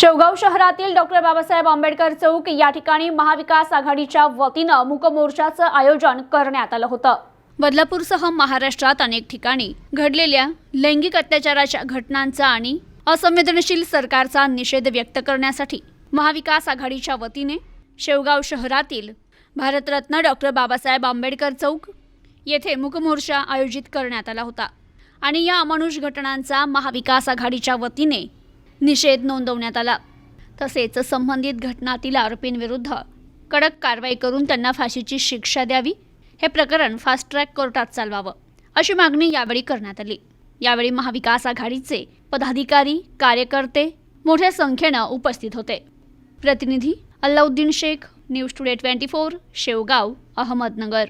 शेवगाव शहरातील डॉक्टर बाबासाहेब आंबेडकर चौक या ठिकाणी महाविकास आघाडीच्या वतीनं मूकमोर्चाचं आयोजन करण्यात आलं होतं. बदलापूरसह महाराष्ट्रात अनेक ठिकाणी घडलेल्या लैंगिक अत्याचाराच्या घटनांचा आणि असंवेदनशील सरकारचा निषेध व्यक्त करण्यासाठी महाविकास आघाडीच्या वतीने शेवगाव शहरातील भारतरत्न डॉक्टर बाबासाहेब आंबेडकर चौक येथे मूकमोर्चा आयोजित करण्यात आला होता. आणि या अमानुष घटनांचा महाविकास आघाडीच्या वतीने निषेध नोंदवण्यात आला. तसेच संबंधित घटनातील आरोपींविरुद्ध कडक कारवाई करून त्यांना फाशीची शिक्षा द्यावी. हे प्रकरण फास्ट ट्रॅक कोर्टात चालवावं अशी मागणी यावेळी करण्यात आली. यावेळी महाविकास आघाडीचे पदाधिकारी कार्यकर्ते मोठ्या संख्येनं उपस्थित होते. प्रतिनिधी Allauddin Shaikh news today twenty four Shevgaon Ahmednagar.